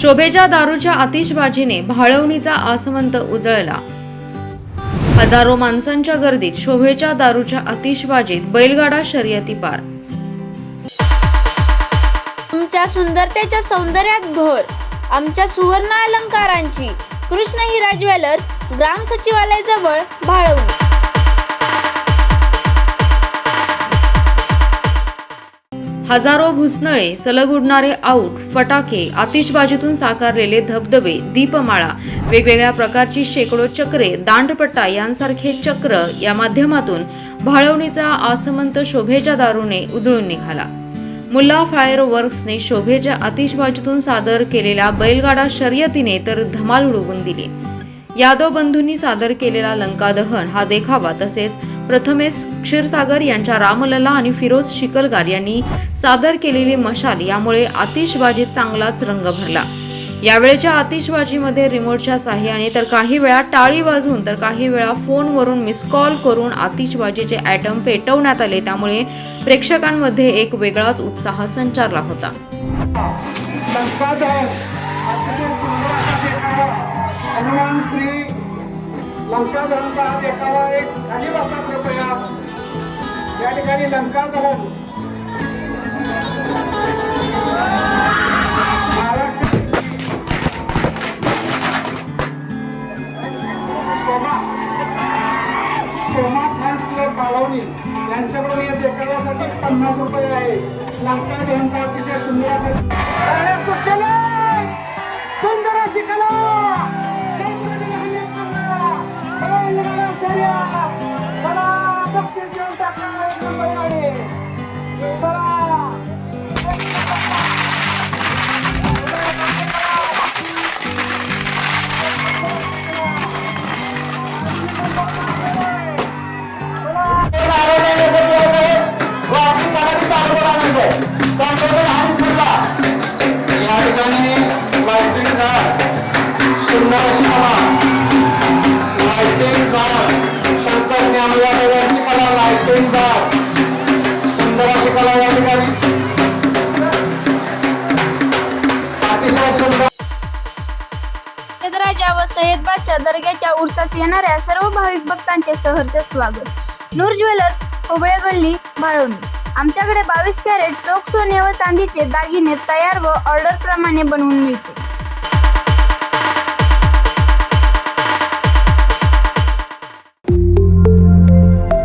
शोभेच्या दारूच्या आतिषबाजीने भाळवणीचा आसमंत उजळला. हजारो माणसांच्या गर्दीत शोभेच्या दारूच्या आतिषबाजीत बैलगाडा शर्यती पार. तुमच्या सुंदरतेच्या सौंदर्यात भर आमच्या सुवर्ण अलंकारांची कृष्ण हिरा ज्वेलर्स ग्राम सचिवालय जवळ भाळवणी. हजारो भुसनळे सलग उडणारे आऊट फटाके आतिषबाजीतून साकारलेले धबधबे दीपमाळा वेगवेगळ्या प्रकारची शेकडो चक्रे दांडपट्टा यांसारखे चक्र या माध्यमातून भाळवणीचा आसमंत शोभेच्या दारूने उजळून निघाला. मुल्ला फायर वर्क्सने शोभेच्या आतिषबाजीतून सादर केलेल्या बैलगाडा शर्यतीने तर धमाल उडवून दिली. यादव बंधूंनी सादर केलेला लंकादहन हा देखावा तसेच प्रथमेश क्षीरसागर यांच्या रामलला आणि फिरोज शिकलगार यांनी सादर केलेली मशाल यामुळे आतिषबाजीत चांगलाच रंग भरला. यावेळेच्या आतिषबाजीमध्ये रिमोटच्या साह्याने तर काही वेळा टाळी वाजवून तर काही वेळा फोनवरून मिस कॉल करून आतिषबाजीचे ॲटम पेटवण्यात आले. त्यामुळे प्रेक्षकांमध्ये एक वेगळाच उत्साह संचारला होता. हनुमान श्री लंकादहनचा हा देखावा एक खाली बसा कृपया या ठिकाणी लंकादहन महाराष्ट्र फॅन्स क्लब बाळवणी. यांच्याकडून या देखाव्यासाठी पन्नास रुपये आहे. लंका दहनचा अतिशय सुंदर सुंदर राजा व सय्यद बादशाह दर्ग्याच्या उरसास येणाऱ्या सर्व भाविक भक्तांचे सहर्ष स्वागत नूर ज्वेलर्स होबळे गल्ली भाळवणी आमच्याकडे बावीस कॅरेट चोख सोने व चांदीचे दागिने तयार व ऑर्डर प्रमाणे बनवून मिळते